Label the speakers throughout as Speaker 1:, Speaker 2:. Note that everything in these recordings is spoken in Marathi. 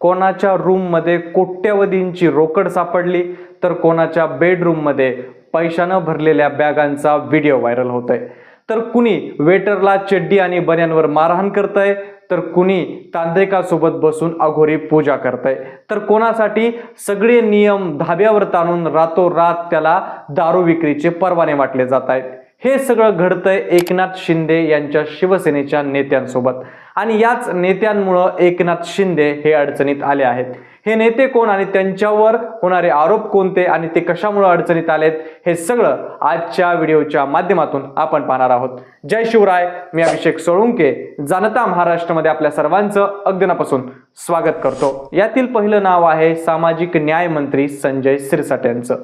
Speaker 1: कोणाच्या रूममध्ये कोट्यवधींची रोकड सापडली तर कोणाच्या बेडरूममध्ये पैशानं भरलेल्या बॅगांचा व्हिडिओ व्हायरल होतोय. तर कुणी वेटरला चड्डी आणि बन्यांवर मारहाण करतंय तर कुणी तांत्रिकासोबत बसून अघोरी पूजा करतंय. तर कोणासाठी सगळे नियम धाब्यावर ताणून रातोरात त्याला दारू विक्रीचे परवाने वाटले जात आहेत हे सगळं घडतंय एकनाथ शिंदे यांच्या शिवसेनेच्या नेत्यांसोबत. आणि याच नेत्यांमुळं एकनाथ शिंदे हे अडचणीत आले आहेत. हे नेते कोण आणि त्यांच्यावर होणारे आरोप कोणते आणि ते कशामुळे अडचणीत आलेत हे सगळं आजच्या व्हिडिओच्या माध्यमातून आपण पाहणार आहोत. जय शिवराय मी अभिषेक सोळुंके जनता महाराष्ट्रामध्ये आपल्या सर्वांचं अगदीनापासून स्वागत करतो. यातील पहिलं नाव आहे सामाजिक न्याय मंत्री संजय सिरसाट यांचं.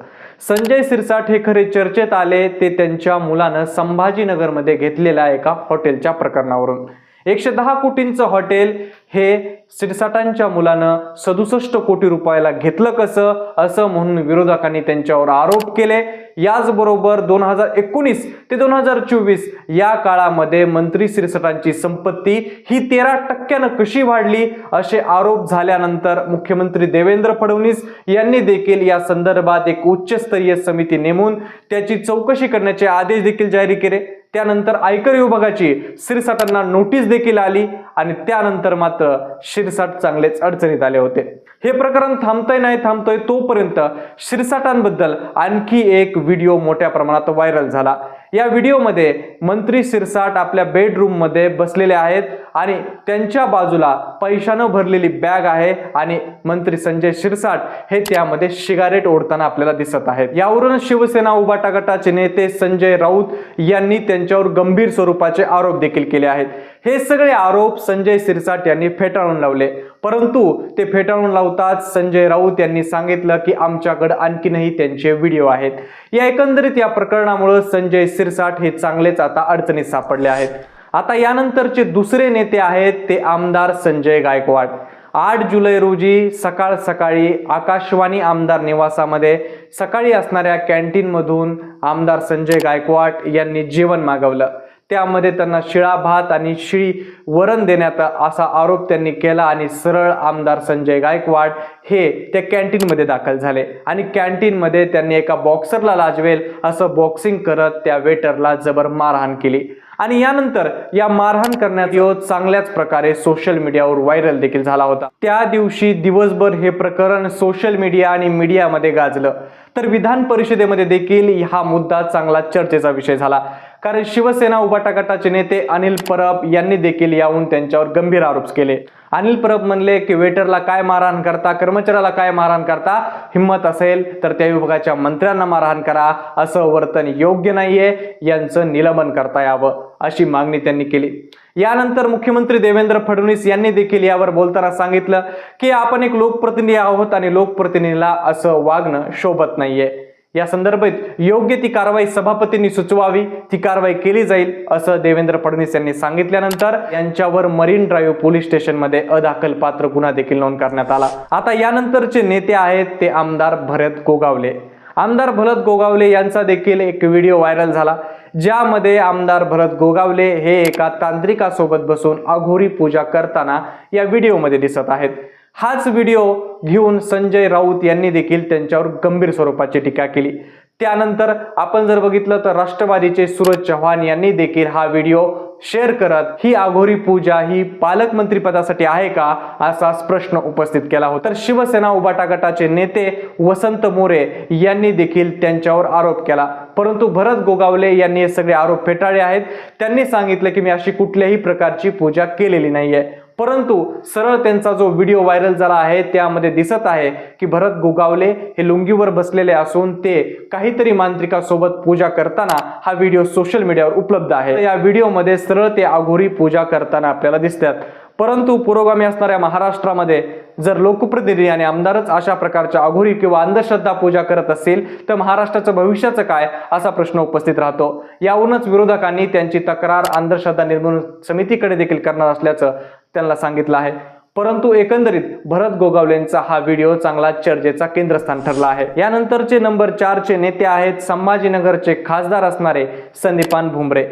Speaker 1: संजय सिरसाट हे खरे चर्चेत आले ते त्यांच्या मुलानं संभाजीनगरमध्ये घेतलेल्या एका हॉटेलच्या प्रकरणावरून. एकशे दहा कोटींचं हॉटेल हे सिरसाटांच्या मुलानं सदुसष्ट कोटी रुपयाला घेतलं कसं असं म्हणून विरोधकांनी त्यांच्यावर आरोप केले. याचबरोबर दोन हजार एकोणीस ते दोन हजार चोवीस या काळामध्ये मंत्री सिरसटांची संपत्ती ही तेरा टक्क्यानं कशी वाढली असे आरोप झाल्यानंतर मुख्यमंत्री देवेंद्र फडणवीस यांनी देखील या संदर्भात एक उच्चस्तरीय समिती नेमून त्याची चौकशी करण्याचे आदेश देखील जाहीर केले. त्यानंतर आयकर विभागाची शिरसाटांना नोटीस देखील आली आणि त्यानंतर मात्र शिरसाट चांगलेच अडचणीत आले होते. हे प्रकरण थांबतंय नाही थांबतोय तोपर्यंत शिरसाटांबद्दल आणखी एक व्हिडिओ मोठ्या प्रमाणात व्हायरल झाला. या व्हिडिओमध्ये मंत्री सिरसाट आपल्या बेडरूममध्ये बसलेले आहेत आणि त्यांच्या बाजूला पैशानं भरलेली बॅग आहे आणि मंत्री संजय शिरसाट हे त्यामध्ये शिगारेट ओढताना आपल्याला दिसत आहेत. यावरून शिवसेना उबाटा गटाचे नेते संजय राऊत यांनी त्यांच्यावर गंभीर स्वरूपाचे आरोप देखील केले आहेत. हे सगळे आरोप संजय सिरसाट यांनी फेटाळून लावले. परंतु ते फेटाळून लावताच संजय राऊत यांनी सांगितलं की आमच्याकडे आणखीनही त्यांचे व्हिडिओ आहेत. या एकंदरीत या प्रकरणामुळे संजय सिरसाट हे चांगलेच आता अडचणीत सापडले आहेत. आता यानंतरचे दुसरे नेते आहेत ते आमदार संजय गायकवाड. आठ जुलै रोजी सकाळ सकाळी आकाशवाणी आमदार निवासामध्ये सकाळी असणाऱ्या कॅन्टीनमधून आमदार संजय गायकवाड यांनी जेवण मागवलं. त्यामध्ये त्यांना शिळा भात आणि शिळी वरण देण्यात असा आरोप त्यांनी केला आणि सरळ आमदार संजय गायकवाड हे त्या कॅन्टीनमध्ये दाखल झाले. आणि कॅन्टीनमध्ये त्यांनी एका बॉक्सरला लाजवेल असं बॉक्सिंग करत त्या वेटरला जबर मारहाण केली. आणि यानंतर या मारहाण करण्यात यो चांगल्याच प्रकारे सोशल मीडियावर व्हायरल देखील झाला होता. त्या दिवशी दिवसभर हे प्रकरण सोशल मीडिया आणि मीडियामध्ये गाजलं. तर विधान परिषदेमध्ये देखील हा मुद्दा चांगला चर्चेचा विषय झाला. कारण शिवसेना उभाटा गटाचे नेते अनिल परब यांनी देखील याहून त्यांच्यावर गंभीर आरोप केले. अनिल परब म्हणले की वेटरला काय मारहाण करता कर्मचाऱ्याला काय मारहाण करता हिंमत असेल तर त्या विभागाच्या मंत्र्यांना मारहाण करा असं वर्तन योग्य नाहीये यांचं निलंबन करता यावं. अशी मागणी त्यांनी केली. यानंतर मुख्यमंत्री देवेंद्र फडणवीस यांनी देखील यावर बोलताना सांगितलं की आपण एक लोकप्रतिनिधी आहोत आणि लोकप्रतिनिधीला असं वागणं शोभत नाहीये. या संदर्भात योग्य ती कारवाई सभापतींनी सुचवावी ती कारवाई केली जाईल असं देवेंद्र फडणवीस यांनी सांगितल्यानंतर यांच्यावर मरीन ड्राईव्ह पोलीस स्टेशनमध्ये अदाखल पात्र गुन्हा देखील नोंद करण्यात आला. आता यानंतरचे नेते आहेत ते आमदार भरत गोगावले. आमदार भरत गोगावले यांचा देखील एक व्हिडिओ व्हायरल झाला. ज्यामध्ये आमदार भरत गोगावले हे एका तांत्रिकासोबत बसून अघोरी पूजा करताना या व्हिडिओमध्ये दिसत आहेत. हाच व्हिडिओ घेऊन संजय राऊत यांनी देखील त्यांच्यावर गंभीर स्वरूपाची टीका केली. त्यानंतर आपण जर बघितलं तर राष्ट्रवादीचे सूरज चव्हाण यांनी देखील हा व्हिडिओ शेअर करत ही आघोरी पूजा ही पालकमंत्री पदासाठी आहे का असा प्रश्न उपस्थित केला होता. तर शिवसेना उबाटा गटाचे नेते वसंत मोरे यांनी देखील त्यांच्यावर आरोप केला. परंतु भरत गोगावले यांनी हे सगळे आरोप फेटाळले आहेत. त्यांनी सांगितलं की मी अशी कुठल्याही प्रकारची पूजा केलेली नाहीये. परंतु सरळ त्यांचा जो व्हिडिओ व्हायरल झाला आहे त्यामध्ये दिसत आहे की भरत गोगावले हे लुंगीवर बसलेले असून ते काहीतरी मांत्रिकासोबत पूजा करताना हा व्हिडिओ सोशल मीडियावर उपलब्ध आहे. या व्हिडिओमध्ये सरळ ते अघोरी पूजा करताना आपल्याला दिसतात. परंतु पुरोगामी असणाऱ्या महाराष्ट्रामध्ये जर लोकप्रतिनिधी आणि आमदारच अशा प्रकारच्या अघोरी किंवा अंधश्रद्धा पूजा करत असेल तर महाराष्ट्राचं भविष्याचं काय असा प्रश्न उपस्थित राहतो. यावरूनच विरोधकांनी त्यांची तक्रार अंधश्रद्धा निर्मूलन समितीकडे देखील करणार असल्याचं त्यांना सांगितलं आहे. परंतु एकंदरीत भरत गोगावलेंचा हा व्हिडिओ चांगला चर्चेचा केंद्रस्थान ठरला आहे. यानंतरचे नंबर चारचे नेते आहेत संभाजीनगरचे खासदार असणारे संदीपान भुमरे.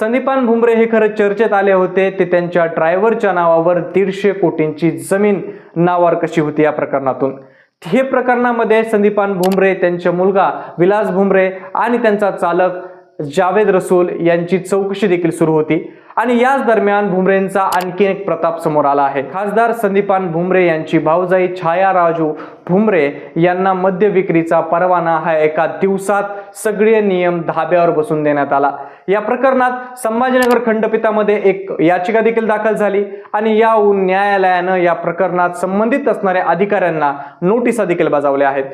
Speaker 1: संदीपान भुमरे हे खरं चर्चेत आले होते ते त्यांच्या ड्रायव्हरच्या नावावर दीडशे कोटींची जमीन नावावर कशी होती या प्रकरणातून. हे प्रकरणामध्ये संदीपान भुमरे त्यांचा मुलगा विलास भुमरे आणि त्यांचा चालक जावेद रसूल यांची चौकशी देखील सुरू होती. आणि याच दरम्यान भुमरेंचा आणखी एक प्रताप समोर आला आहे. खासदार संदीपान भुमरे यांची भाऊजाई छाया राजू भुमरे यांना मद्य विक्रीचा परवाना हा एका दिवसात सगळे नियम धाब्यावर बसून देण्यात आला. या प्रकरणात संभाजीनगर खंडपीठामध्ये एक याचिका देखील दाखल झाली आणि याहून न्यायालयानं या प्रकरणात संबंधित असणाऱ्या अधिकाऱ्यांना नोटिसा देखील बजावल्या आहेत.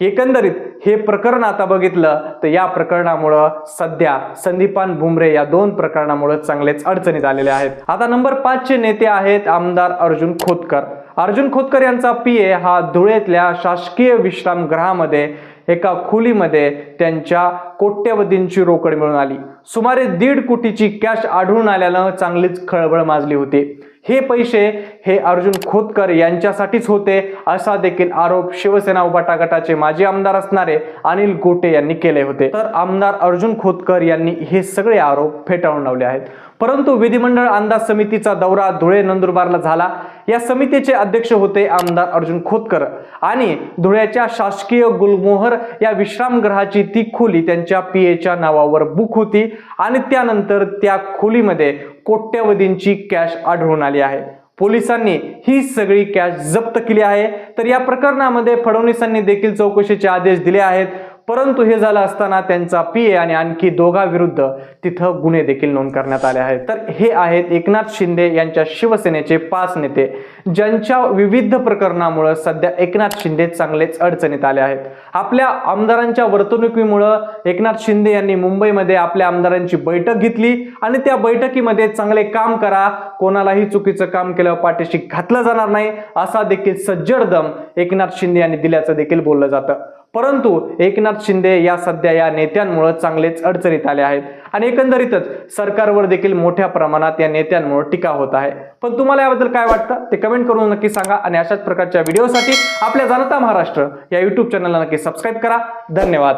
Speaker 1: एकंदरीत हे प्रकरण आता बघितलं तर या प्रकरणामुळं सध्या संदीपान भुमरे या दोन प्रकरणामुळे चांगलेच अडचणीत आलेले आहेत. आता नंबर पाचचे नेते आहेत आमदार अर्जुन खोतकर. अर्जुन खोतकर यांचा पीए हा धुळेतल्या शासकीय विश्रामगृहामध्ये एका खोलीमध्ये त्यांच्या कोट्यवधींची रोकड मिळून आली. सुमारे दीड कोटीची कॅश आढळून आल्यानं चांगलीच खळबळ माजली होती. हे पैसे हे अर्जुन खोतकर यांच्यासाठीच होते असा देखील आरोप शिवसेना उभाटा गटाचे माजी आमदार असणारे अनिल गोटे यांनी केले होते. तर आमदार अर्जुन खोतकर यांनी हे सगळे आरोप फेटाळून लावले आहेत. परंतु विधिमंडळ अंदाज समितीचा दौरा धुळे नंदुरबारला झाला. या समितीचे अध्यक्ष होते आमदार अर्जुन खोतकर आणि धुळ्याच्या शासकीय गुलमोहर या विश्रामगृहाची ती खोली त्यांच्या पीएच्या नावावर बुक होती आणि त्यानंतर त्या खोलीमध्ये कोट्यवधींची कॅश आढळून आली आहे. पोलिसांनी ही सगळी कॅश जप्त केली आहे. तर या प्रकरणामध्ये फडणवीसांनी देखील चौकशीचे आदेश दिले आहेत. परंतु हे झालं असताना त्यांचा पीए आणि आणखी दोघांविरुद्ध तिथं गुन्हे देखील नोंद करण्यात आले आहेत. तर हे आहेत एकनाथ शिंदे यांच्या शिवसेनेचे पाच नेते ज्यांच्या विविध प्रकरणामुळे सध्या एकनाथ शिंदे चांगलेच अडचणीत आले आहेत. आपल्या आमदारांच्या वर्तणुकीमुळं एकनाथ शिंदे यांनी मुंबईमध्ये आपल्या आमदारांची बैठक घेतली आणि त्या बैठकीमध्ये चांगले काम करा कोणालाही चुकीचं काम केलं पाठीशी घातलं जाणार नाही असा देखील सज्जड दम एकनाथ शिंदे यांनी दिल्याचं देखील बोललं जातं. परंतु एकनाथ शिंदे या सध्या या नेत्यांमुळे चांगलेच अडचणीत आले आहेत. आणि एकंदरीतच सरकारवर देखील मोठ्या प्रमाणात या नेत्यांमुळे टीका होत आहे. पण तुम्हाला याबद्दल काय वाटतं? ते कमेंट करून नक्की सांगा आणि अशाच प्रकारच्या व्हिडिओसाठी आपल्या जनता महाराष्ट्र या युट्यूब चॅनलला नक्की सबस्क्राईब करा. धन्यवाद.